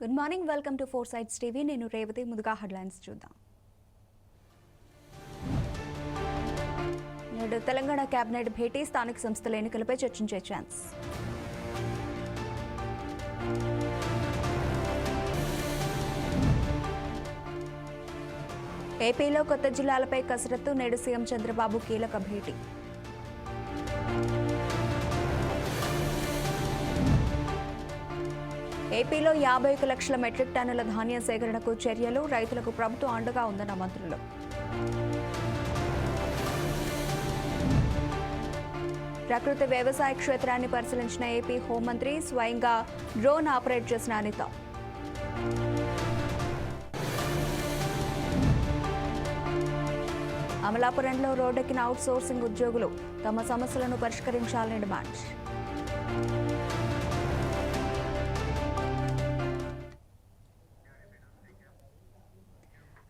Good morning welcome to four sides TV నేను రేవతి. ముందుగా headlines చూద్దాం. నేడు తెలంగాణ కేబినెట్ భేటీ స్థానిక సంస్థల ఎన్నికలపై చర్చించే ఛాన్స్ ఏపీలో కొత్త జిల్లాలపై కసరత్తు నేడు సీఎం చంద్రబాబు కీలక భేటీ. ఏపీలో యాభై ఒక లక్షల మెట్రిక్ టన్నుల ధాన్యం సేకరణకు చర్యలు. రైతులకు ప్రభుత్వం అండగా ఉందన్న మంత్రులు. ప్రకృతి వ్యవసాయ క్షేత్రాన్ని పరిశీలించిన ఏపీ హోంమంత్రి స్వయంగా డ్రోన్ ఆపరేట్ చేసిన అనిత. అమలాపురంలో రోడ్డెక్కిన అవుట్ సోర్సింగ్ ఉద్యోగులు తమ సమస్యలను పరిష్కరించాలని డిమాండ్.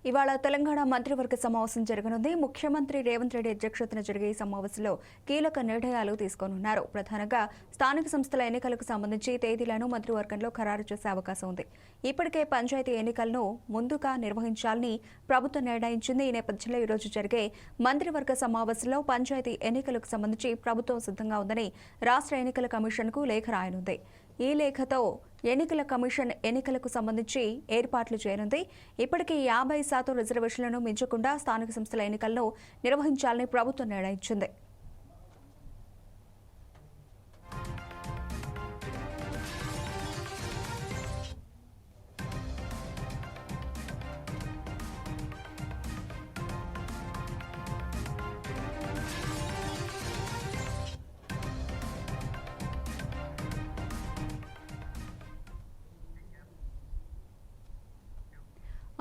ఇవాళ తెలంగాణ మంత్రివర్గ సమావేశం జరగనుంది. ముఖ్యమంత్రి రేవంత్ రెడ్డి అధ్యక్షతన జరిగే ఈ సమావేశంలో కీలక నిర్ణయాలు తీసుకోనున్నారు. ప్రధానంగా స్థానిక సంస్థల ఎన్నికలకు సంబంధించి తేదీలను మంత్రివర్గంలో ఖరారు చేసే అవకాశం ఉంది. ఇప్పటికే పంచాయతీ ఎన్నికలను ముందుగా నిర్వహించాలని ప్రభుత్వం నిర్ణయించింది. ఈ నేపథ్యంలో ఈరోజు జరిగే మంత్రివర్గ సమావేశంలో పంచాయతీ ఎన్నికలకు సంబంధించి ప్రభుత్వం సిద్ధంగా ఉందని రాష్ట్ర ఎన్నికల కమిషన్కు లేఖ రాయనుంది. ఈ లేఖతో ఎన్నికల కమిషన్ ఎన్నికలకు సంబంధించి ఏర్పాట్లు చేయనుంది. ఇప్పటికే యాభై శాతం రిజర్వేషన్లను మించకుండా స్థానిక సంస్థల ఎన్నికలను నిర్వహించాలని ప్రభుత్వం నిర్ణయించింది.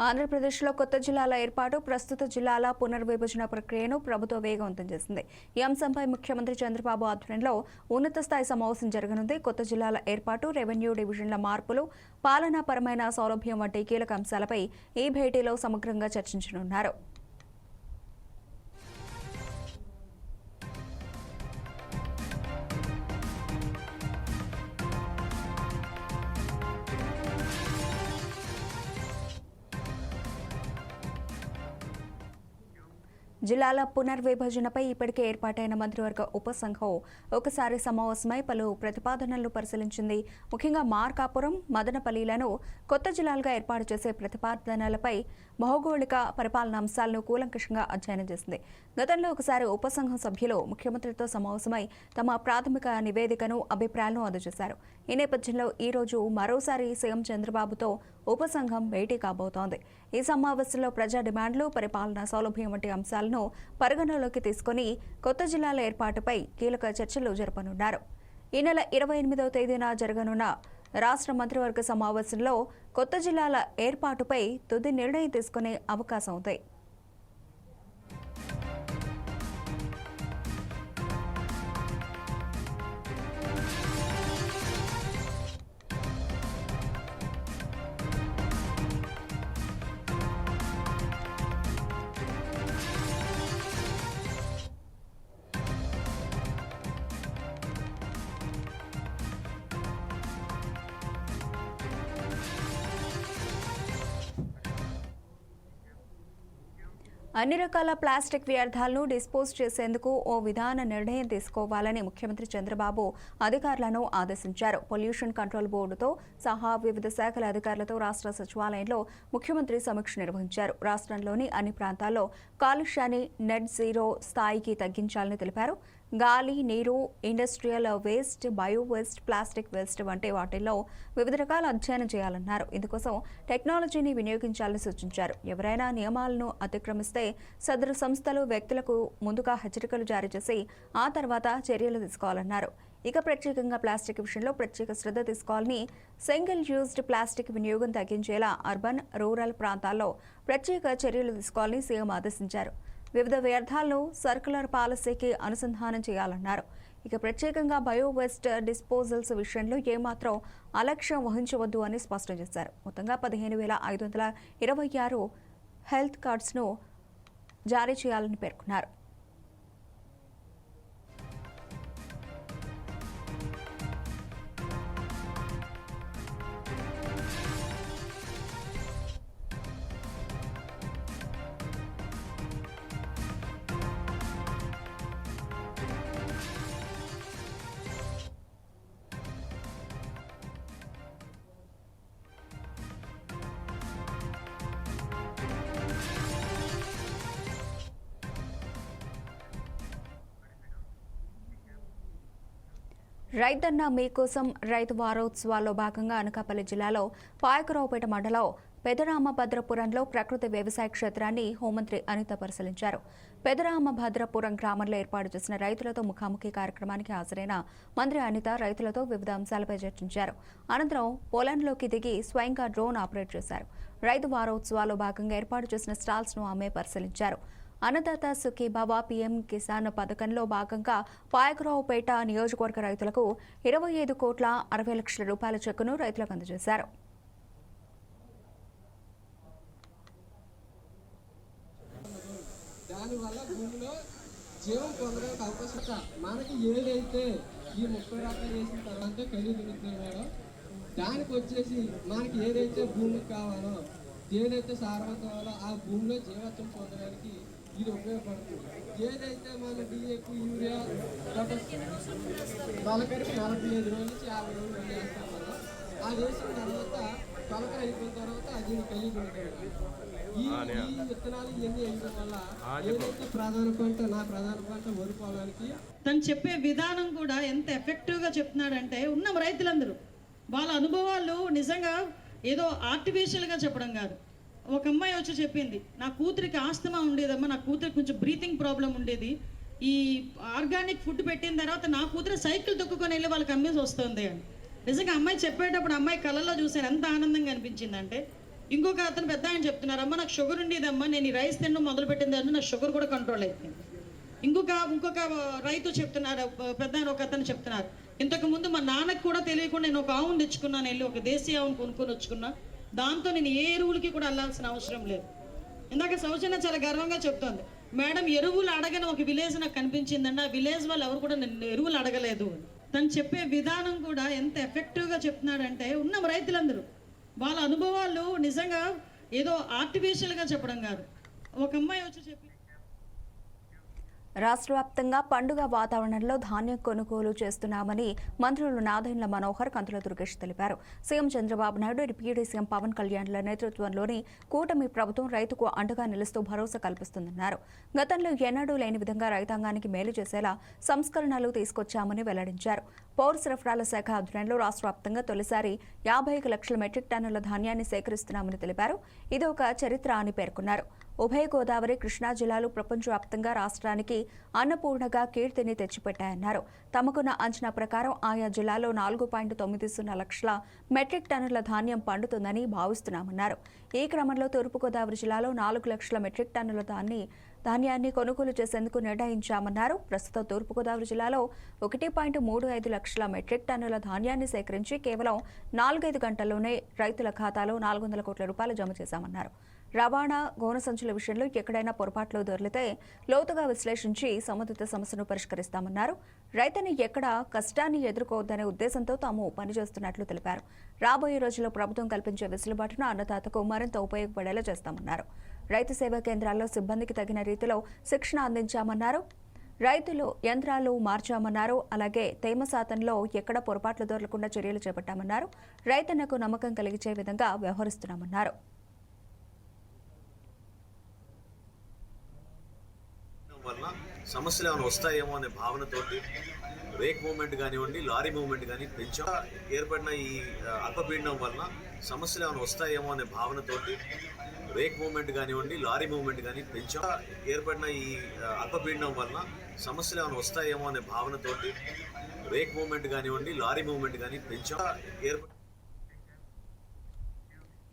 ఆంధ్రప్రదేశ్లో కొత్త జిల్లాల ఏర్పాటు ప్రస్తుత జిల్లాల పునర్విభజన ప్రక్రియను ప్రభుత్వం వేగవంతం చేసింది. ఈ అంశంపై ముఖ్యమంత్రి చంద్రబాబు ఆధ్వర్యంలో ఉన్నత స్థాయి సమావేశం జరగనుంది. కొత్త జిల్లాల ఏర్పాటు రెవెన్యూ డివిజన్ల మార్పులు పాలనాపరమైన సౌలభ్యం వంటి కీలక అంశాలపై ఈ భేటీలో సమగ్రంగా చర్చించనున్నారు. జిల్లాల పునర్విభజనపై ఇప్పటికే ఏర్పాటైన మంత్రివర్గ ఉపసంఘం ఒకసారి సమావేశమై పలు ప్రతిపాదనలు పరిశీలించింది. ముఖ్యంగా మార్కాపురం మదనపల్లిలను కొత్త జిల్లాలుగా ఏర్పాటు చేసే ప్రతిపాదనలపై భౌగోళిక పరిపాలన అంశాలను కూలంకషంగా అధ్యయనం చేసింది. గతంలో ఒకసారి ఉపసంఘం సభ్యులు ముఖ్యమంత్రితో సమావేశమై తమ ప్రాథమిక నివేదికను అభిప్రాయాలను అందజేశారు. ఈ నేపథ్యంలో ఈ రోజు మరోసారి సీఎం చంద్రబాబుతో ఉపసంఘం భేటీ కాబోతోంది. ఈ సమావేశంలో ప్రజా డిమాండ్లు పరిపాలనా సౌలభ్యం వంటి అంశాలను పరిగణలోకి తీసుకుని కొత్త జిల్లాల ఏర్పాటుపై కీలక చర్చలు జరపనున్నారు. ఈ నెల ఇరవై ఎనిమిదవ తేదీన జరగనున్న రాష్ట్ర మంత్రివర్గ సమావేశంలో కొత్త జిల్లాల ఏర్పాటుపై తుది నిర్ణయం తీసుకునే అవకాశం ఉంది. అన్ని రకాల ప్లాస్టిక్ వ్యర్థాలను డిస్పోజ్ చేసేందుకు ఓ విధాన నిర్ణయం తీసుకోవాలని ముఖ్యమంత్రి చంద్రబాబు అధికారులను ఆదేశించారు. పొల్యూషన్ కంట్రోల్ బోర్డుతో సహా వివిధ శాఖల అధికారులతో రాష్ట్ర సచివాలయంలో ముఖ్యమంత్రి సమీక్ష నిర్వహించారు. రాష్ట్రంలోని అన్ని ప్రాంతాల్లో కాలుష్యాన్ని నెట్ జీరో స్థాయికి తగ్గించాలని తెలిపారు. గాలి నీరు industrial waste bio waste plastic waste వంటి వాటిల్లో వివిధ రకాల అధ్యయనం చేయాలన్నారు. ఇందుకోసం టెక్నాలజీని వినియోగించాలని సూచించారు. ఎవరైనా నియమాలను అతిక్రమిస్తే సదరు సంస్థలు వ్యక్తులకు ముందుగా హెచ్చరికలు జారీ చేసి ఆ తర్వాత చర్యలు తీసుకోవాలన్నారు. ఇక ప్రత్యేకంగా ప్లాస్టిక్ విషయంలో ప్రత్యేక శ్రద్ధ తీసుకోవాలని సింగిల్ యూజ్డ్ ప్లాస్టిక్ వినియోగం తగ్గించేలా అర్బన్ రూరల్ ప్రాంతాల్లో ప్రత్యేక చర్యలు తీసుకోవాలని సీఎం ఆదేశించారు. వివిధ వ్యర్థాలను సర్కులర్ పాలసీకి అనుసంధానం చేయాలన్నారు. ఇక ప్రత్యేకంగా బయో వేస్ట్ డిస్పోజల్స్ విషయంలో ఏమాత్రం అలక్ష్యం వహించవద్దు అని స్పష్టం చేశారు. మొత్తంగా పదిహేను వేల ఐదు వందల ఇరవై ఆరు హెల్త్ కార్డ్స్ను జారీ చేయాలని పేర్కొన్నారు. రైతన్న మీకోసం రైతు వారోత్సవాల్లో భాగంగా అనకాపల్లి జిల్లాలో పాయకరావుపేట మండలం పెదరామభద్రపురంలో ప్రకృతి వ్యవసాయ క్షేత్రాన్ని హోంమంత్రి అనిత పరిశీలించారు. పెదరామభద్రపురం గ్రామంలో ఏర్పాటు చేసిన రైతులతో ముఖాముఖి కార్యక్రమానికి హాజరైన మంత్రి అనిత రైతులతో వివిధ అంశాలపై చర్చించారు. అనంతరం పొలంలోకి దిగి స్వయంగా డ్రోన్ ఆపరేట్ చేశారు. రైతు వారోత్సవాల్లో భాగంగా ఏర్పాటు చేసిన స్టాల్స్ను ఆమె పరిశీలించారు. అన్నదాత సుఖీబాబా పీఎం కిసాన్ పథకంలో భాగంగా పాయకరావుపేట నియోజకవర్గ రైతులకు ఇరవై ఐదు కోట్ల అరవై లక్షల రూపాయల చెక్కును రైతులకు అందజేశారు. దానివల్ల భూమిలో జీవం పొందడానికి అవకాశం మనకి ఏదైతే ఈ ముప్పై రకాలు వేసిన తర్వాత ఖరీదు ఉంటుంది మేడం దానికి వచ్చేసి మనకి ఏదైతే భూమికి కావాలో ఏదైతే సారవంతం కావాలో ఆ భూమిలో జీవత్వం పొందడానికి ఇది ఉపయోగపడుతుంది ఏదైతే మన డిఏపి యూరియా తొలకరికి నలభై ఐదు రోజుల నుంచి యాభై రోజులు వేస్తాం అది వేసిన తర్వాత తొలకరి అయిపోయిన తర్వాత అది కలిగి ఉంటుంది ఈ ఈ విత్తనాలు ఇవన్నీ వేయడం వల్ల ఏదైతే ప్రధాన పంట నా ప్రధాన పంట వరి పొలానికి తను చెప్పే విధానం కూడా ఎంత ఎఫెక్టివ్గా చెప్తున్నాడంటే ఉన్న రైతులందరూ వాళ్ళ అనుభవాలు నిజంగా ఏదో ఆర్టిఫిషియల్గా చెప్పడం కాదు. ఒక అమ్మాయి వచ్చి చెప్పింది నా కూతురికి ఆస్తమా ఉండేదమ్మా నా కూతురికి కొంచెం బ్రీతింగ్ ప్రాబ్లం ఉండేది. ఈ ఆర్గానిక్ ఫుడ్ పెట్టిన తర్వాత నా కూతురు సైకిల్ తొక్కుకొని వెళ్ళి వాళ్ళకి అమ్మేసి వస్తుంది అని. నిజంగా అమ్మాయి చెప్పేటప్పుడు అమ్మాయి కళ్ళల్లో చూశాను ఎంత ఆనందంగా అనిపించిందంటే ఇంకొక అతను పెద్ద ఆయన చెప్తున్నారు అమ్మ నాకు షుగర్ ఉండేదమ్మా నేను ఈ రైస్ తినడం మొదలు పెట్టిన తర్వాత నా షుగర్ కూడా కంట్రోల్ అయిపోయింది. ఇంకొక ఇంకొక రైతు చెప్తున్నారు పెద్ద ఆయన ఒక అతను చెప్తున్నారు ఇంతకు ముందు మా నాన్నకు కూడా తెలియకుండా నేను ఒక ఆవును తెచ్చుకున్నాను వెళ్ళి ఒక దేశీయ ఆవును కొనుక్కొని వచ్చుకున్నా దాంతో నేను ఏ ఎరువులకి కూడా వెళ్ళాల్సిన అవసరం లేదు. ఇందాక సౌజన్య చాలా గర్వంగా చెప్తోంది. మేడం ఎరువులు అడగని ఒక విలేజ్ నాకు కనిపించిందండి. ఆ విలేజ్ వాళ్ళు ఎవరు కూడా నన్ను ఎరువులు అడగలేదు. తను చెప్పే విధానం కూడా ఎంత ఎఫెక్టివ్గా చెప్తున్నాడంటే ఉన్న రైతులందరూ. వాళ్ళ అనుభవాలు నిజంగా ఏదో ఆర్టిఫిషియల్గా చెప్పడం కాదు. ఒక అమ్మాయి వచ్చి చెప్పి రాష్ట్ర వ్యాప్తంగా పండుగ వాతావరణంలో ధాన్యం కొనుగోలు చేస్తున్నామని మంత్రులు నాదెండ్ల మనోహర్ కంతుల దుర్గేష్ తెలిపారు. CM Chandrababu Naidu deputy CM Pawan కళ్యాణ్ల నేతృత్వంలోని కూటమి ప్రభుత్వం రైతుకు అండగా నిలుస్తూ భరోసా కల్పిస్తుందన్నారు. గతంలో ఎన్నడూ లేని విధంగా రైతాంగానికి మేలు చేసేలా సంస్కరణలు తీసుకొచ్చామని వెల్లడించారు. పౌర సరఫరాల శాఖ ఆధ్వర్యంలో రాష్ట్ర వ్యాప్తంగా తొలిసారి యాభై ఐదు లక్షల మెట్రిక్ టన్నుల ధాన్యాన్ని సేకరిస్తున్నామని తెలిపారు. ఇది ఒక చరిత్ర అని పేర్కొన్నారు. ఉభయ గోదావరి కృష్ణా జిల్లాలు ప్రపంచవ్యాప్తంగా రాష్ట్రానికి అన్నపూర్ణగా కీర్తిని తెచ్చిపెట్టాయన్నారు. తమకున్న అంచనా ప్రకారం ఆయా జిల్లాలో నాలుగు పాయింట్ తొమ్మిది సున్నా లక్షల మెట్రిక్ టన్నుల ధాన్యం పండుతుందని భావిస్తున్నామన్నారు. ఈ క్రమంలో తూర్పుగోదావరి జిల్లాలో నాలుగు లక్షల మెట్రిక్ టన్నుల ధాన్యం ధాన్యాన్ని కొనుగోలు చేసేందుకు నిర్ణయించామన్నారు. ప్రస్తుతం తూర్పుగోదావరి జిల్లాలో ఒకటి పాయింట్ మూడు ఐదు లక్షల మెట్రిక్ టన్నుల ధాన్యాన్ని సేకరించి కేవలం నాలుగైదు గంటల్లోనే రైతుల ఖాతాలో నాలుగు వందల కోట్ల రూపాయలు జమ చేశామన్నారు. రవాణా గోన సంచుల విషయంలో ఎక్కడైనా పొరపాట్లు దొరికితే లోతుగా విశ్లేషించి సంబంధిత సమస్యను పరిష్కరిస్తామన్నారు. రైతుని ఎక్కడ కష్టాన్ని ఎదుర్కోవద్దనే ఉద్దేశంతో తాము పనిచేస్తున్నట్లు తెలిపారు. రాబోయే రోజుల్లో ప్రభుత్వం కల్పించే వెసులుబాటును అన్నదాతకు మరింత ఉపయోగపడేలా చేస్తామన్నారు. రైతు సేవా కేంద్రాల్లో సిబ్బందికి తగిన రీతిలో శిక్షణ అందించామన్నారు. రైతులు యంత్రాలు మార్చామన్నారు. అలాగే తేమ శాతంలో ఎక్కడ పొరపాట్లు దొరకకుండా చర్యలు చేపట్టామన్నారు. రైతన్నకు నమ్మకం కలిగించే విధంగా వ్యవహరిస్తున్నామన్నారు. వల్ల సమస్యలు ఏమైనా వస్తాయేమో అనే భావనతోటి రేక్ మూమెంట్ కానివ్వండి లారీ మూమెంట్ కానీ పెంచా ఏర్పడిన ఈ అల్పపీడనం వలన సమస్యలు ఏమైనా వస్తాయేమో అనే భావనతోటి రేక్ మూమెంట్ కానివ్వండి లారీ మూమెంట్ కానీ పెంచా ఏర్పడిన ఈ అల్పపీడనం వలన సమస్యలు ఏమైనా వస్తాయేమో అనే భావనతోటి రేక్ మూమెంట్ కానివ్వండి లారీ మూమెంట్ కానీ పెంచా ఏర్పడి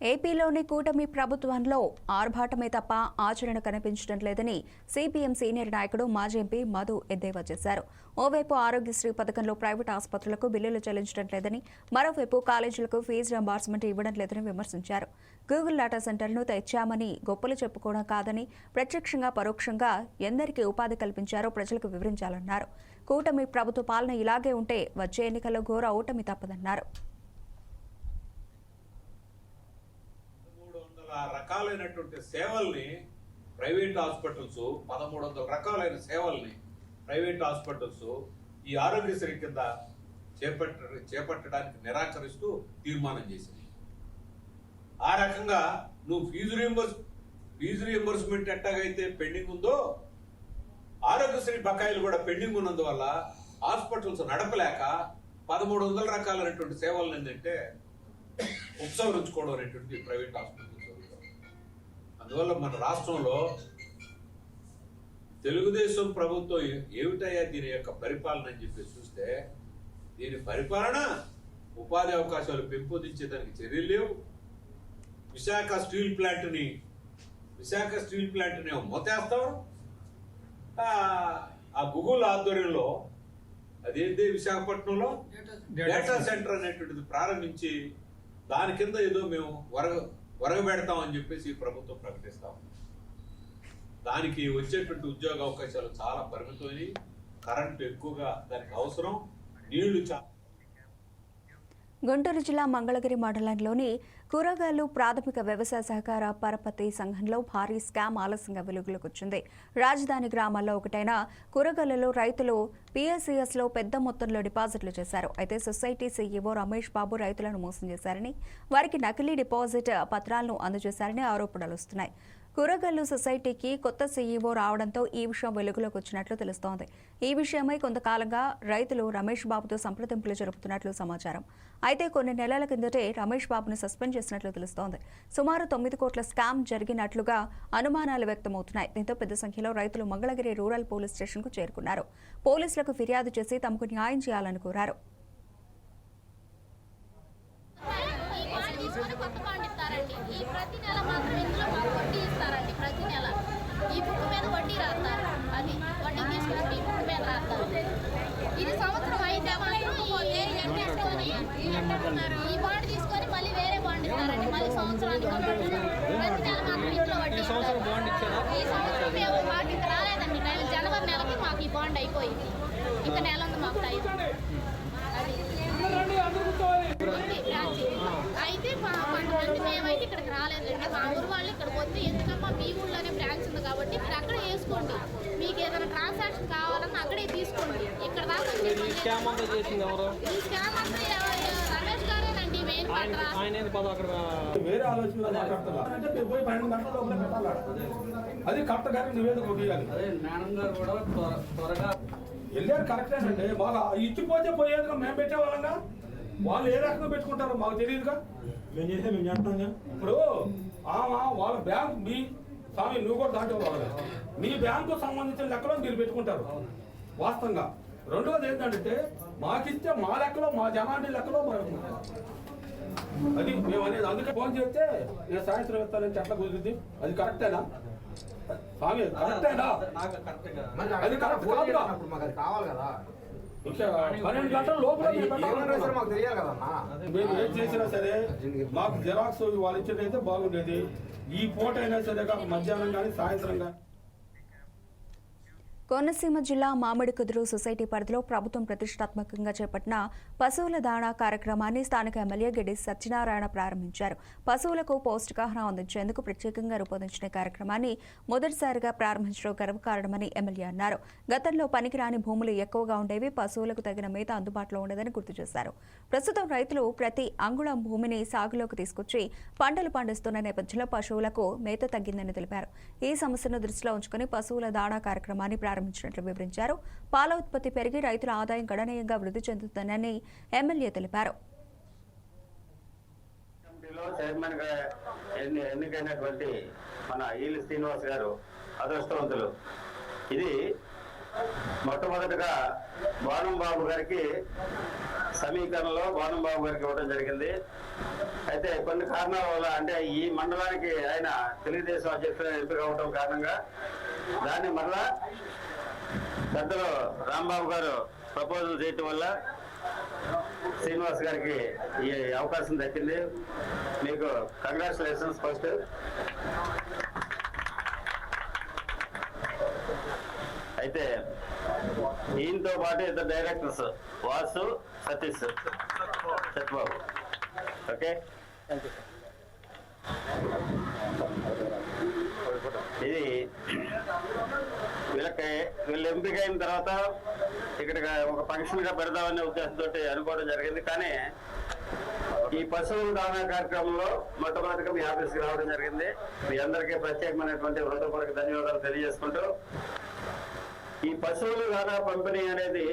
ఏపీలోని కూటమి ప్రభుత్వంలో ఆర్భాటమే తప్ప ఆచరణ కనిపించడం లేదని సిపిఎం సీనియర్ నాయకుడు మాజీ ఎంపీ మధు ఎద్దేవా చేశారు. ఓవైపు ఆరోగ్యశ్రీ పథకంలో ప్రైవేట్ ఆసుపత్రులకు బిల్లులు చెల్లించడం లేదని మరోవైపు కాలేజీలకు ఫీజు రంబార్స్మెంట్ ఇవ్వడం లేదని విమర్శించారు. గూగుల్ డాటా సెంటర్ను తెచ్చామని గొప్పలు చెప్పుకోవడం కాదని ప్రత్యక్షంగా పరోక్షంగా ఎందరికీ ఉపాధి కల్పించారో ప్రజలకు వివరించాలన్నారు. కూటమి ప్రభుత్వ పాలన ఇలాగే ఉంటే వచ్చే ఎన్నికల్లో ఘోర ఓటమి తప్పదన్నారు మూడు వందల రకాలైనటువంటి సేవల్ని ప్రైవేట్ హాస్పిటల్స్ పదమూడు వందల రకాలైన సేవల్ని ప్రైవేట్ హాస్పిటల్స్ ఈ ఆరోగ్యశ్రీ కింద చేపట్ట చేపట్టడానికి నిరాకరిస్తూ తీర్మానం చేసింది. ఆ రకంగా నువ్వు ఫీజు రీంబర్స్ ఫీజు రీంబర్స్మెంట్ ఎట్టాగైతే పెండింగ్ ఉందో ఆరోగ్యశ్రీ బకాయిలు కూడా పెండింగ్ ఉన్నందువల్ల హాస్పిటల్స్ నడపలేక పదమూడు వందల రకాలైనటువంటి సేవలను ఏంటంటే ఉపసంహరించుకోవడం అనేటువంటి ప్రైవేట్ హాస్పిటల్ అందువల్ల మన రాష్ట్రంలో తెలుగుదేశం ప్రభుత్వం ఏమిటయ్యా దీని యొక్క పరిపాలన అని చెప్పి చూస్తే దీని పరిపాలన ఉపాధి అవకాశాలు పెంపొందించేదానికి చర్యలు లేవు. విశాఖ స్టీల్ ప్లాంట్ని విశాఖ స్టీల్ ప్లాంట్ని మొత్తేస్తాం ఆ గూగుల్ ఆధ్వర్యంలో అదేంటి విశాఖపట్నంలో? డేటా సెంటర్ అనేటువంటిది ప్రారంభించి దాని కింద ఏదో మేము వరగ అని చెప్పేసి ఈ ప్రభుత్వం ప్రకటిస్తాం. దానికి వచ్చేటువంటి ఉద్యోగ అవకాశాలు చాలా పరిమితమైనవి. కరెంటు ఎక్కువగా దానికి అవసరం. నీళ్ళు చాలా గుంటూరు జిల్లా మంగళగిరి మండలంలోని కూరగాయలు ప్రాథమిక వ్యవసాయ సహకార పరపతి సంఘంలో భారీ స్కామ్ ఆలస్యంగా వెలుగులోకి వచ్చింది. రాజధాని గ్రామాల్లో ఒకటైన కూరగాయలలో రైతులు పీఎస్సీఎస్లో పెద్ద మొత్తంలో డిపాజిట్లు చేశారు. అయితే సొసైటీ సీఈఓ రమేష్ బాబు రైతులను మోసం చేశారని వారికి నకిలీ డిపాజిట్ పత్రాలను అందజేశారని ఆరోపణలు వస్తున్నాయి. కూరగల్లు సొసైటీకి కొత్త సీఈఓ రావడంతో ఈ విషయం వెలుగులోకి వచ్చినట్లు తెలుస్తోంది. ఈ విషయమై కొంతకాలంగా రైతులు రమేష్ బాబుతో సంప్రదింపులు జరుపుతున్నట్లు సమాచారం. అయితే కొన్ని నెలల కిందటే రమేష్ బాబును సస్పెండ్ చేసినట్లు తెలుస్తోంది. సుమారు తొమ్మిది కోట్ల స్కామ్ జరిగినట్లుగా అనుమానాలు వ్యక్తమవుతున్నాయి. దీంతో పెద్ద సంఖ్యలో రైతులు మంగళగిరి రూరల్ పోలీస్ స్టేషన్కు చేరుకున్నారు. పోలీసులకు ఫిర్యాదు చేసి తమకు న్యాయం చేయాలని కోరారు. ఈ ఈ ప్రతి నెల మాత్రం ఇందులో మాకు వడ్డీ ఇస్తారండి ప్రతి నెల ఈ బుక్ మీద వడ్డీ రాస్తారు అది వడ్డీ తీసుకున్నాక ఈ బుక్ మీద రాస్తారు ఇది సంవత్సరం అయితే మాత్రం ఈ ఎండ్ చేసుకొని ఈ బాండ్ తీసుకొని మళ్ళీ వేరే బాండ్ ఇస్తారండి ఈ సంవత్సరం మేము మాకు ఇంకా రాలేదండి నెల జనవరి నెలకి మాకు ఈ బాండ్ అయిపోయింది ఇంకా నెల ఉంది మాకు టైం అయితే మా కొంతమంది మేమైతే ఇక్కడికి రాలేదండి మా ఊరు వాళ్ళు ఇక్కడికి వస్తే ఎందుకమ్మా మీ ఊళ్ళోనే బ్రాంచ్ ఉంది కాబట్టి మీరు అక్కడే వేసుకోండి మీకు ఏదైనా ట్రాన్సాక్షన్ కావాలన్నా అక్కడే తీసుకోండి ఇక్కడ దాకా ఈ స్కామ్ అంతా చేసింది ఎవరు ఈ స్కామ్ అంతా ఎవ- రమేష్ గారేనండి మెయిన్ ఆయన అక్కడ వేరే ఆలోచన అంటే మీరు పోయి పన్నెండు గంటల లోపల పెట్టాలి? అది కరెక్ట్ గారి నివేదిక ఇవ్వాలి అదే మేడం గారు కూడా త్వర- త్వరగా వెళ్ళారు కరెక్టేనండి మాకు ఇచ్చిపోతే పోయేదిగా మేము పెట్టేవాళ్ళంగా వాళ్ళు ఏ రకంగా పెట్టుకుంటారో మాకు తెలియదుగా? మేము చేస్తే మేము చేస్తాంగా ఇప్పుడు ఆమా వాళ్ళ బ్యాంక్ మీ స్వామి నువ్వు కూడా దాంట్లో వాళ్ళు మీ బ్యాంకు సంబంధించిన లెక్కలో మీరు పెట్టుకుంటారు. వాస్తవంగా. రెండవది ఏంటంటే మాకిస్తే మా లెక్కలో మా జనాంటి లెక్కలో మనం అది మేము అనేది అందుకే ఫోన్ చేస్తే నేను సాయంత్రం ఇస్తానని ఎట్లా కుదిరింది. అది కరెక్టేనా? స్వామి కరెక్టేనా? అది కరెక్ట్ కాదుగా కావాలి కదా. ఇంకా పన్నెండు గంటల లోపల అది మేము ఏం చేసినా సరే మాకు జిరాక్స్ వాళ్ళు ఇచ్చినైతే బాగుండేది. ఈ పూట అయినా సరే మధ్యాహ్నం కానీ సాయంత్రం కానీ కోనసీమ జిల్లా మామిడి కుదురు సొసైటీ పరిధిలో ప్రభుత్వం ప్రతిష్టాత్మకంగా చేపట్టిన పశువుల దాణా కార్యక్రమాన్ని స్థానిక ఎమ్మెల్యే గిడి సత్యనారాయణ ప్రారంభించారు. పశువులకు పౌష్టికాహారం అందించేందుకు ప్రత్యేకంగా రూపొందించిన కార్యక్రమాన్ని మొదటిసారిగా ప్రారంభించడం గర్వకారణమని ఎమ్మెల్యే అన్నారు. గతంలో పనికిరాని భూములు ఎక్కువగా ఉండేవి పశువులకు తగిన మేత అందుబాటులో ఉండదని గుర్తు చేశారు. ప్రస్తుతం రైతులు ప్రతి అంగుళం భూమిని సాగులోకి తీసుకొచ్చి పంటలు పండిస్తున్న నేపథ్యంలో పశువులకు మేత తగ్గిందని తెలిపారు. ఈ సమస్యను దృష్టిలో ఉంచుకుని పశువుల దాణా కార్యక్రమాన్ని ప్రారంభించినట్లు వివరించారు. పాల ఉత్పత్తి పెరిగి రైతుల ఆదాయం గణనీయంగా వృద్ధి చెందుతుందని ఎమ్మెల్యే తెలిపారు. చైర్మన్గా ఎన్నికైనటువంటి మన ఈలి శ్రీనివాస్ గారు అదృష్టవంతులు. ఇది మొట్టమొదటిగా భానం బాబు గారికి సమీకరణలో భానం బాబు గారికి ఇవ్వడం జరిగింది. అయితే కొన్ని కారణాల వల్ల అంటే ఈ మండలానికి ఆయన తెలుగుదేశం అధ్యక్షుడు ఎంపిక అవడం కారణంగా దాన్ని మరలా పెద్దలు రాంబాబు గారు ప్రపోజల్ చేయటం వల్ల శ్రీనివాస్ గారికి ఈ అవకాశం దక్కింది. మీకు కంగ్రాచులేషన్స్ ఫస్ట్ అయితే ఈయనతో పాటు ఇద్దరు డైరెక్టర్స్ వాసు సతీష్ సత్యబాబు. ఓకే? ఇది వీళ్ళకి వీళ్ళు ఎంపిక అయిన తర్వాత ఇక్కడ ఒక ఫంక్షన్గా పెడదామనే ఉద్దేశంతో అనుకోవడం జరిగింది. కానీ ఈ పశువుల దానా కార్యక్రమంలో మొట్టమొదటిగా మీ ఆఫీస్కి రావడం జరిగింది. మీ అందరికీ ప్రత్యేకమైనటువంటి హృదయపూర్వక ధన్యవాదాలు తెలియజేసుకుంటూ ఈ పశువులు దానా పంపిణీ అనేది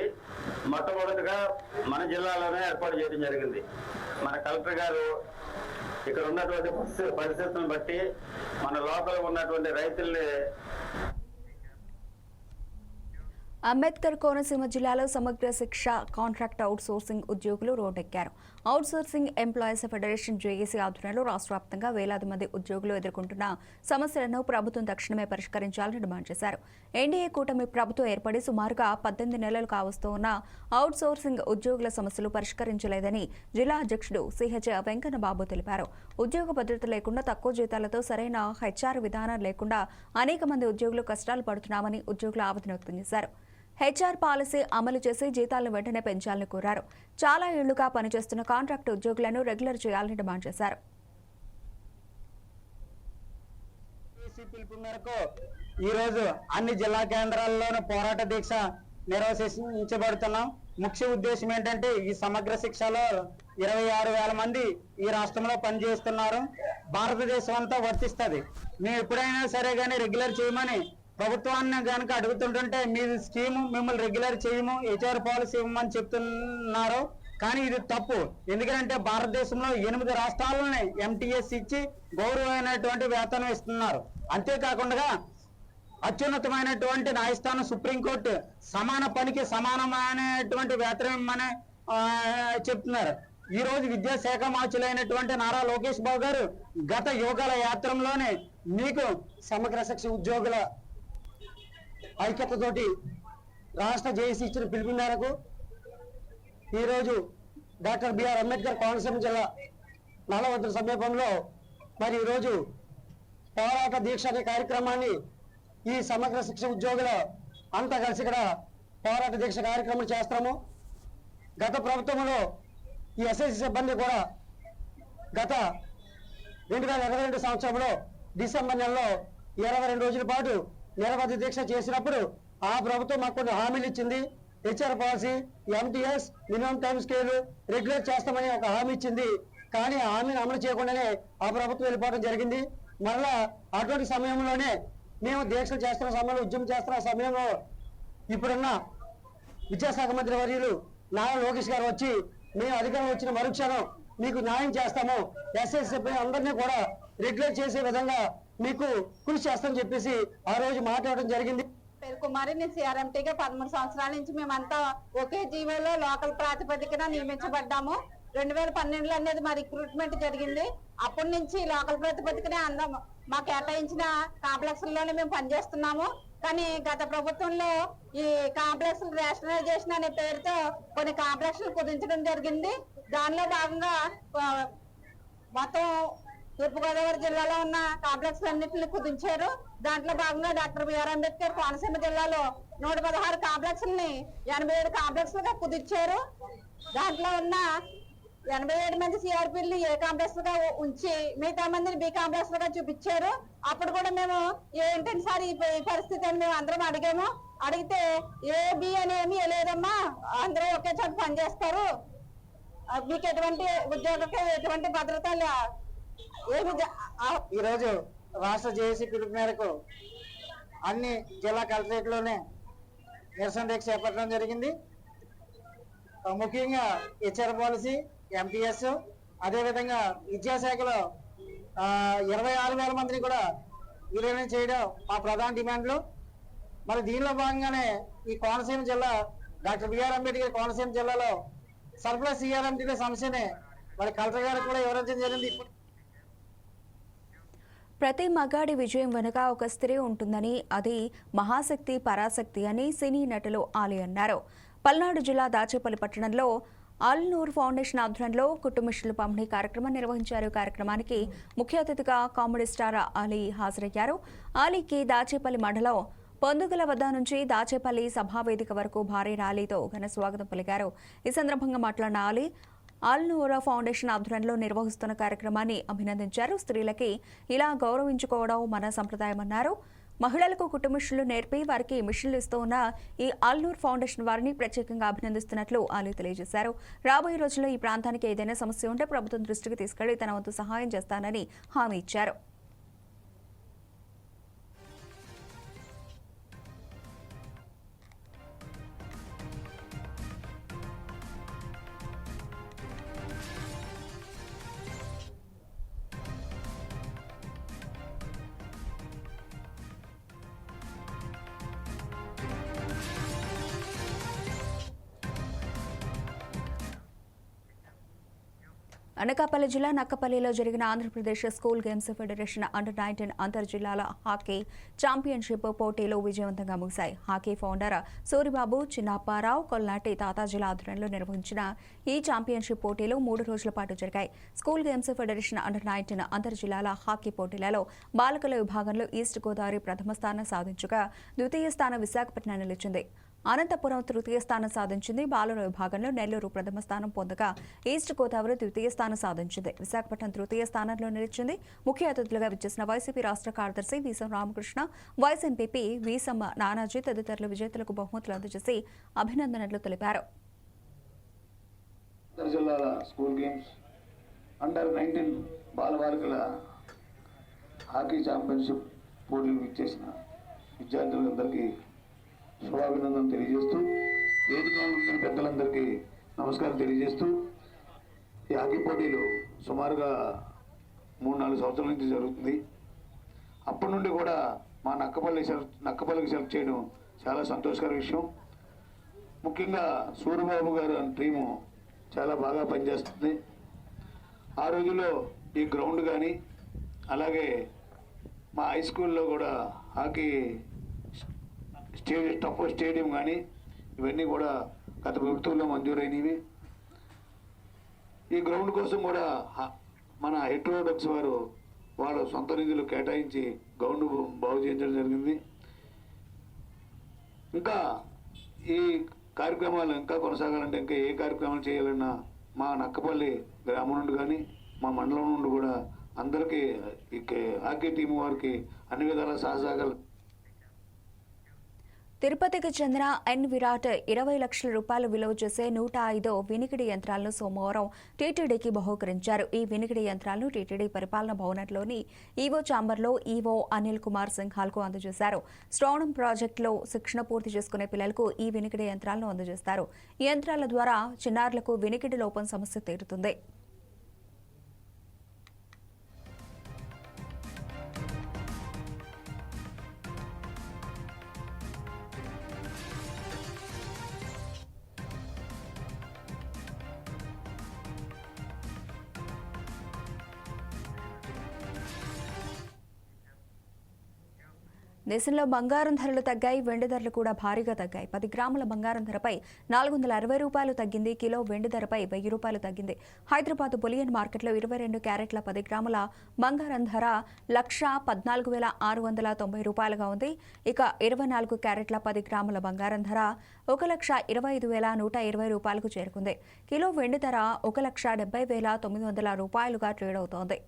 మొట్టమొదటిగా మన జిల్లాలోనే ఏర్పాటు చేయడం జరిగింది. మన కలెక్టర్ గారు ఇక్కడ ఉన్నటువంటి పరిస్థితులను బట్టి మన లోపల ఉన్నటువంటి రైతుల్ని అంబేద్కర్ కోనసీమ జిల్లాలో సమగ్ర శిక్ష కాంట్రాక్ట్ అవుట్ సోర్సింగ్ ఉద్యోగులు రోడ్డెక్కారు. Outsourcing employees federation JAC ఆధ్వర్యంలో రాష్ట్ర వ్యాప్తంగా వేలాది మంది ఉద్యోగులు ఎదుర్కొంటున్న సమస్యలను ప్రభుత్వం తక్షణమే పరిష్కరించాలని డిమాండ్ చేశారు. ఎన్డీఏ కూటమి ప్రభుత్వం ఏర్పడి సుమారుగా పద్దెనిమిది నెలలు కావస్తూ ఉన్న అవుట్ సోర్సింగ్ ఉద్యోగుల సమస్యలు పరిష్కరించలేదని జిల్లా అధ్యక్షుడు సిహెచ్ వెంకన్నబాబు తెలిపారు. ఉద్యోగ భద్రత లేకుండా తక్కువ జీతాలతో సరైన హెచ్ఆర్ విధానం లేకుండా అనేక మంది ఉద్యోగులు కష్టాలు పడుతున్నామని ఉద్యోగులు ఆవేదన వ్యక్తం చేశారు. హెచ్ఆర్ పాలసీ అమలు చేసి జీతాలను వెంటనే పెంచాలని కోరారు. చాలా ఏళ్ళుగా పనిచేస్తున్న కాంట్రాక్ట్ ఉద్యోగులను రెగ్యులర్ చేయాలని డిమాండ్ చేశారు. ఏసీ పిలుపు మేరకు ఈ రోజు అన్ని జిల్లా కేంద్రాల్లోనూ పోరాట దీక్ష నిర్వహించబడుతున్నాం. ముఖ్య ఉద్దేశం ఏంటంటే ఈ సమగ్ర శిక్షలో ఇరవై ఆరు వేల మంది ఈ రాష్ట్రంలో పనిచేస్తున్నారు. భారతదేశం అంతా వర్తిస్తుంది. మేము ఎప్పుడైనా సరే కానీ రెగ్యులర్ చేయమని ప్రభుత్వాన్ని కనుక అడుగుతుంటుంటే మీ స్కీమ్ మిమ్మల్ని రెగ్యులర్ చేయము హెచ్ఆర్ పాలసీ ఇవ్వమని చెప్తున్నారు. కానీ ఇది తప్పు. ఎందుకంటే భారతదేశంలో ఎనిమిది రాష్ట్రాలని ఎంటీఎస్ ఇచ్చి గౌరవమైనటువంటి వేతనం ఇస్తున్నారు. అంతేకాకుండా అత్యున్నతమైనటువంటి న్యాయస్థానం సుప్రీంకోర్టు సమాన పనికి సమానమైనటువంటి వేతనం ఇమ్మని చెప్తున్నారు. ఈ రోజు విద్యాశాఖ మార్చులైనటువంటి నారా లోకేష్ బాబు గారు గత యువకుల యాత్రలోనే మీకు సమగ్ర శిక్ష ఉద్యోగుల ఐక్యతతోటి రాష్ట్ర జేఏసీ ఇచ్చిన పిలుపు మేరకు ఈరోజు డాక్టర్ బిఆర్ అంబేద్కర్ కోనసీమ జిల్లా నల్లవద్ద సమీపంలో మరి ఈరోజు పోరాట దీక్ష అనే కార్యక్రమాన్ని ఈ సమగ్ర శిక్ష ఉద్యోగుల అంతా కలిసి ఇక్కడ పోరాట దీక్ష కార్యక్రమం చేస్తాము గత ప్రభుత్వంలో ఈ ఎస్ఎస్సి సిబ్బంది కూడా గత రెండు వేల ఇరవై రెండు సంవత్సరంలో డిసెంబర్ నెలలో ఇరవై రెండు రోజుల పాటు నిరవధి దీక్ష చేసినప్పుడు ఆ ప్రభుత్వం మాకు కొన్ని హామీలు ఇచ్చింది. HR policy MTS minimum time scale regulate చేస్తామని ఒక హామీ ఇచ్చింది. కానీ ఆ హామీని అమలు చేయకుండానే ఆ ప్రభుత్వం వెళ్ళిపోవడం జరిగింది. మరలా అటువంటి సమయంలోనే మేము దీక్షలు చేస్తున్న సమయంలో ఉద్యమం చేస్తున్న సమయంలో ఇప్పుడున్న విద్యాశాఖ మంత్రి వర్యులు నారా లోకేష్ గారు వచ్చి మేము అధికారం వచ్చిన మరుక్షణం మీకు న్యాయం చేస్తాము. ఎస్ఎస్ఎఫ్ అందరినీ కూడా రెగ్యులేట్ చేసే విధంగా మీకు కృషి చేస్తామని చెప్పేసి ఆ రోజు మాట్లాడడం జరిగింది. పేరు కుమారి నేను సిఆర్ఎంటీగా పదమూడు సంవత్సరాల నుంచి మేమంతా ఒకే జీవోలో లోకల్ ప్రాతిపదికన నియమించబడ్డాము. రెండు వేల పన్నెండులో అనేది మా రిక్రూట్మెంట్ జరిగింది. అప్పటి నుంచి లోకల్ ప్రాతిపదికనే అందం మా కేటాయించిన కాంప్లెక్స్లోనే మేము పనిచేస్తున్నాము. కానీ గత ప్రభుత్వంలో ఈ కాంప్లెక్స్ రేషనలైజేషన్ అనే పేరుతో కొన్ని కాంప్లెక్స్ కుదించడం జరిగింది. దానిలో భాగంగా మొత్తం తూర్పుగోదావరి జిల్లాలో ఉన్న కాంప్లెక్స్ అన్నింటిని కుదించారు. దాంట్లో భాగంగా డాక్టర్ బిఆర్ అంబేద్కర్ కోనసీమ జిల్లాలో నూట పదహారు కాంప్లెక్స్ని ఎనభై ఏడు కాంప్లెక్స్గా కుదించారు. దాంట్లో ఉన్న ఎనభై ఏడు మంది సిఆర్పీలు ఏ కాంప్లెక్స్గా ఉంచి మిగతా మందిని బి కాంప్లెక్స్గా చూపించారు. అప్పుడు కూడా మేము ఏంటంటే సార్ ఈ పరిస్థితి అని మేము అందరం అడిగాము. అడిగితే ఏ బి అని ఏమీ లేదమ్మా అందరూ ఒకే చోట పనిచేస్తారు. మీకు ఎటువంటి ఉద్యోగకి ఎటువంటి భద్రత లే- ఈరోజు రాష్ట్ర జేఏసీ పిలుపు మేరకు అన్ని జిల్లా కలెక్టరేట్లోనే నిరసన దీక్ష చేపట్టడం జరిగింది. ముఖ్యంగా హెచ్ఆర్ పాలసీ ఎంపీఎస్ అదేవిధంగా విద్యాశాఖలో ఇరవై ఆరు వేల మందిని కూడా విలీనం చేయడం మా ప్రధాన డిమాండ్లు. మరి దీనిలో భాగంగానే ఈ కోనసీమ జిల్లా డాక్టర్ బిఆర్ అంబేద్కర్ కోనసీమ జిల్లాలో సర్ప్లస్ ఇవ్వాలంటే సమస్యనే మరి కలెక్టర్ గారికి కూడా వివరించడం జరిగింది. ఇప్పుడు ప్రతి మగాడి విజయం వెనుక ఒక స్త్రీ ఉంటుందని అది మహాశక్తి పరాశక్తి అని సినీ నటులు ఆలి అన్నారు. పల్నాడు జిల్లా దాచేపల్లి పట్టణంలో అల్ నూర్ ఫౌండేషన్ ఆధ్వర్యంలో కుటుంబిషుల పంపిణీ కార్యక్రమం నిర్వహించారు. కార్యక్రమానికి ముఖ్య అతిథిగా కామెడీ స్టార్ అలీ హాజరయ్యారు. అలీకి దాచేపల్లి మండలం పొందుగల వద్ద నుంచి దాచేపల్లి సభావేదిక వరకు భారీ ర్యాలీతో ఘన స్వాగతం పలికారు. ఈ సందర్భంగా మాట్లాడిన అలీ ఆల్ నూరా ఫౌండేషన్ ఆధ్వర్యంలో నిర్వహిస్తున్న కార్యక్రమాన్ని అభినందించారు. స్త్రీలకి ఇలా గౌరవించుకోవడం మన సంప్రదాయమన్నారు. మహిళలకు కుటుంబిషన్లు నేర్పి వారికి మిషన్లు ఇస్తూ ఉన్న ఈ ఆల్నూర్ ఫౌండేషన్ వారిని ప్రత్యేకంగా అభినందిస్తున్నట్లు ఆలీ తెలియజేశారు. రాబోయే రోజుల్లో ఈ ప్రాంతానికి ఏదైనా సమస్య ఉంటే ప్రభుత్వం దృష్టికి తీసుకెళ్ళి తన వంతు సహాయం చేస్తానని హామీ ఇచ్చారు. అనకాపల్లి జిల్లా నక్కపల్లిలో జరిగిన Andhra Pradesh school games federation under nineteen అంతర్ జిల్లాల హాకీ ఛాంపియన్షిప్ పోటీలు విజయవంతంగా ముగిశాయి. హాకీ ఫౌండర్ సూరిబాబు చిన్నప్పారావు కొల్లాటి తాతాజీల ఆధ్వర్యంలో నిర్వహించిన ఈ ఛాంపియన్షిప్ పోటీలు మూడు రోజుల పాటు జరిగాయి. School games federation under nineteen అంతర్ జిల్లాల హాకీ పోటీలలో బాలికల విభాగంలో ఈస్ట్ గోదావరి ప్రథమ స్థానం సాధించగా ద్వితీయ స్థానం విశాఖపట్నం నిలిచింది. అనంతపురం తృతీయ స్థానం సాధించింది. బాలుర విభాగంలో నెల్లూరు ప్రథమ స్థానం పొందగా ఈస్ట్ గోదావరి ద్వితీయ స్థానం సాధించింది. విశాఖపట్నం తృతీయ స్థానంలో నిలిచింది. ముఖ్య అతిథులుగా విచ్చేసిన వైసీపీ రాష్ట్ర కార్యదర్శి వీసం రామకృష్ణ వైస్ ఎంపీపీ వీసమ్మ నానాజీ తదితరులు విజేతలకు బహుమతులు అందజేసి అభినందనలు తెలిపారు. జిల్లాల స్కూల్ గేమ్స్ అండర్ నైన్టీన్ బాలబాలికల హాకీ ఛాంపియన్షిప్ పోటీలు ఇచ్చేసిన విద్యార్థులందరికీ శుభాభినందనం తెలియజేస్తూ వేదికలో ఉన్న పెద్దలందరికీ నమస్కారం తెలియజేస్తూ ఈ హాకీ పోటీలు సుమారుగా మూడు నాలుగు సంవత్సరాల నుంచి జరుగుతుంది. అప్పటి నుండి కూడా మా నక్కపల్లి సెలెక్ట్ నక్కపల్లికి సెలెక్ట్ చేయడం చాలా సంతోషకర విషయం. ముఖ్యంగా సూర్యబాబు గారు అనే టీము చాలా బాగా పనిచేస్తుంది. ఆ రోజుల్లో ఈ గ్రౌండ్ కానీ అలాగే మా హై స్కూల్లో కూడా హాకీ స్టేడియం టఫ్ స్టేడియం కానీ ఇవన్నీ కూడా గత ప్రభుత్వంలో మంజూరైనవి. ఈ గ్రౌండ్ కోసం కూడా మన హెట్రోడక్స్ వారు వాళ్ళ సొంత నిధులు కేటాయించి గ్రౌండ్ బాగు చేయించడం జరిగింది. ఇంకా ఈ కార్యక్రమాలు ఇంకా కొనసాగాలంటే ఇంకా ఏ కార్యక్రమాలు చేయాలన్నా మా నక్కపల్లి గ్రామం నుండి కానీ మా మండలం నుండి కూడా అందరికీ హాకీ టీం వారికి అన్ని విధాల సహసాగాలు తిరుపతికి చెందిన ఎన్ విరాట్ ఇరవై లక్షల రూపాయలు విలువ చేసే నూట ఐదో వినికిడి యంత్రాలను సోమవారం టీటీడీకి బహుకరించారు. ఈ వినికిడి యంత్రాలను టీటీడీ పరిపాలన భవనంలోని ఈవో ఛాంబర్లో ఈవో అనిల్ కుమార్ సింఘాల్కు అందజేశారు. శ్రవణం ప్రాజెక్టులో శిక్షణ పూర్తి చేసుకునే పిల్లలకు ఈ వినికిడి యంత్రాలను అందజేస్తారు. ఈ యంత్రాల ద్వారా చిన్నారులకు వినికిడి లోపం సమస్య తీరుతుంది. దేశంలో బంగారం ధరలు తగ్గాయి వెండి ధరలు కూడా భారీగా తగ్గాయి. పది గ్రాముల బంగారం ధరపై నాలుగు వందల అరవై రూపాయలు తగ్గింది కిలో వెండి ధరపై వెయ్యి రూపాయలు తగ్గింది. హైదరాబాద్ బులియన్ మార్కెట్లో ఇరవై రెండు క్యారెట్ల పది గ్రాముల బంగారం ధర లక్ష పద్నాలుగు వేల ఆరు వందల తొంభై రూపాయలుగా ఉంది. ఇక ఇరవై నాలుగు క్యారెట్ల పది గ్రాముల బంగారం ధర ఒక లక్ష ఇరవై ఐదు వేల నూట ఇరవై రూపాయలకు చేరుకుంది. కిలో వెండి ధర ఒక లక్ష డెబ్బై వేల తొమ్మిది వందల రూపాయలుగా ట్రేడ్ అవుతోంది.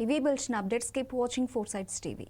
ఇవి బిల్చిన updates keep watching four sides TV